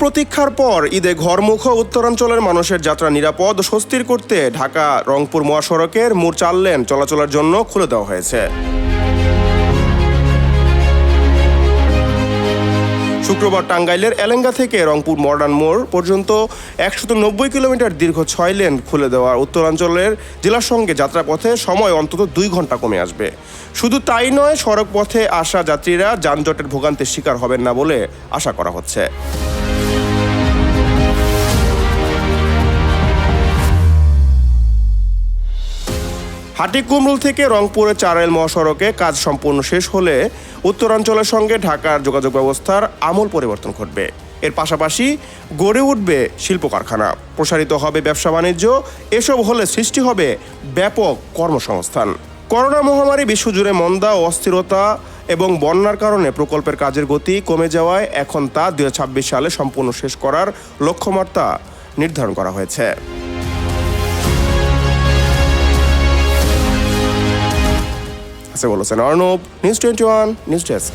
প্রতীক্ষার পর ঈদে ঘরমুখ উত্তরাঞ্চলের মানুষের যাত্রা নিরাপদ, স্বস্তির করতে ঢাকা, রংপুর মহাসড়কের মোট চার লেন চলাচলের জন্য খুলে দেওয়া হয়েছে। শুক্রবার টাঙ্গাইলের এলেঙ্গা থেকে রংপুর মডার্ন মোড় পর্যন্ত একশত নব্বই কিলোমিটার দীর্ঘ ছয় লেন খুলে দেওয়া উত্তরাঞ্চলের জেলার সঙ্গে যাত্রাপথে সময় অন্তত দুই ঘণ্টা কমে আসবে। শুধু তাই নয় সড়ক পথে আসা যাত্রীরা যানজটের ভোগান্তির শিকার হবেন না বলে আশা করা হচ্ছে। হাটিকুমরুল থেকে রংপুরের চারাইল মহাসড়কে কাজ সম্পূর্ণ শেষ হলে উত্তরাঞ্চলের সঙ্গে ঢাকার যোগাযোগ ব্যবস্থার আমূল পরিবর্তন ঘটবে। এর পাশাপাশি গড়ে উঠবে শিল্প কারখানা প্রসারিত হবে ব্যবসা বাণিজ্য, এসব হলে সৃষ্টি হবে ব্যাপক কর্মসংস্থান। করোনা মহামারী বিশ্বজুড়ে মন্দা ও অস্থিরতা এবং বন্যার কারণে প্রকল্পের কাজের গতি কমে যাওয়ায় এখন তা দুই হাজার ছাব্বিশ সালে সম্পূর্ণ শেষ করার লক্ষ্যমাত্রা নির্ধারণ করা হয়েছে। আছে বলেছেন Arnab, news twenty one, news desk.